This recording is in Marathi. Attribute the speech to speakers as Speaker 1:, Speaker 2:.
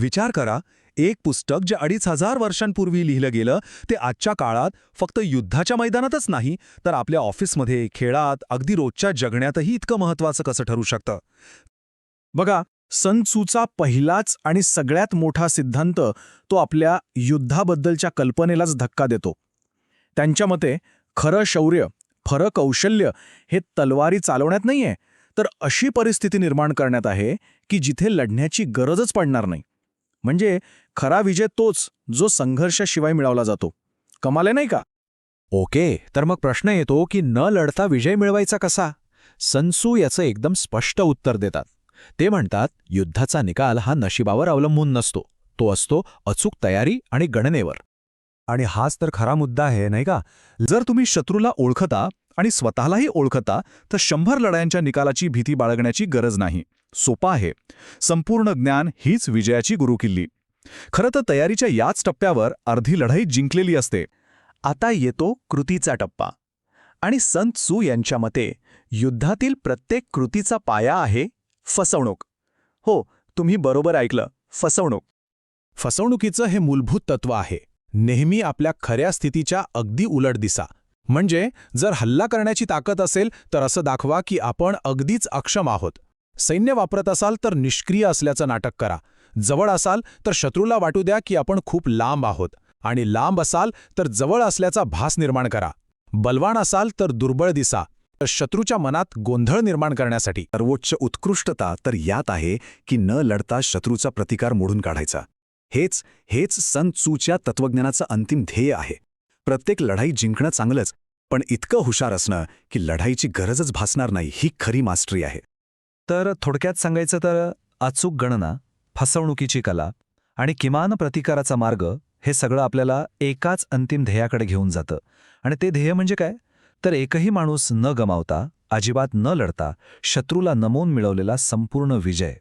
Speaker 1: विचार करा एक पुस्तक जे अडीच हजार वर्षांपूर्वी लिहिलं गेलं ते आजच्या काळात फक्त युद्धाच्या मैदानातच नाही तर आपल्या ऑफिसमध्ये खेळात अगदी रोजच्या जगण्यातही इतकं महत्वाचं कसं ठरू शकतं?
Speaker 2: बघा सन पहिलाच आणि सगळ्यात मोठा सिद्धांत तो आपल्या युद्धाबद्दलच्या कल्पनेलाच धक्का देतो. त्यांच्या मते खरं शौर्य खरं कौशल्य हे तलवारी चालवण्यात नाहीये तर अशी परिस्थिती निर्माण करण्यात आहे की जिथे लढण्याची गरजच पडणार नाही. म्हणजे खरा विजय तोच जो संघर्षाशिवाय मिळवला जातो. कमाले नाही का?
Speaker 3: ओके तर मग प्रश्न येतो की न लढता विजय मिळवायचा कसा? सन्सू याचं एकदम स्पष्ट उत्तर देतात. ते म्हणतात युद्धाचा निकाल हा नशिबावर अवलंबून नसतो. तो असतो अचूक तयारी आणि गणनेवर.
Speaker 1: आणि हाच तर खरा मुद्दा आहे नाही का? जर तुम्ही शत्रूला ओळखता आणि स्वतःलाही ओळखता तर शंभर लढायांच्या निकालाची भीती बाळगण्याची गरज नाही. सोपा आहे. संपूर्ण ज्ञान हीच विजयाची गुरुकिल्ली. खरं तर तयारीच्या याच टप्प्यावर अर्धी लढाई जिंकलेली असते.
Speaker 4: आता येतो कृतीचा टप्पा. आणि संत सू यांच्या मते युद्धातील प्रत्येक कृतीचा पाया आहे फसवणूक. हो तुम्ही बरोबर ऐकलं फसवणूक.
Speaker 2: फसवणुकीचं हे मूलभूत तत्व आहे. नेहमी आपल्या खऱ्या स्थितीच्या अगदी उलट दिसा. म्हणजे जर हल्ला करण्याची ताकद असेल तर असं दाखवा की आपण अगदीच अक्षम आहोत. सैन्य वापरत असाल तर निष्क्रिय असल्याचं नाटक करा. जवळ असाल तर शत्रूला वाटू द्या की आपण खूप लांब आहोत. आणि लांब असाल तर जवळ असल्याचा भास निर्माण करा. बलवान असाल तर दुर्बळ दिसा. तर शत्रूच्या मनात गोंधळ निर्माण करण्यासाठी.
Speaker 1: सर्वोच्च उत्कृष्टता तर यात आहे की न लढता शत्रूचा प्रतिकार मोडून काढायचा. हेच हेच सन चूच्या तत्वज्ञानाचं अंतिम ध्येय आहे. प्रत्येक लढाई जिंकणं चांगलंच पण इतकं हुशार असणं की लढाईची गरजच भासणार नाही ही खरी मास्टरी आहे.
Speaker 5: तर थोडक्यात सांगायचं तर अचूक गणना फसवणुकीची कला आणि किमान प्रतिकाराचा मार्ग हे सगळं आपल्याला एकाच अंतिम ध्येयाकडे घेऊन जातं. आणि ते ध्येय म्हणजे काय? तर एकही माणूस न गमावता अजिबात न लढता शत्रूला नमवून मिळवलेला संपूर्ण विजय.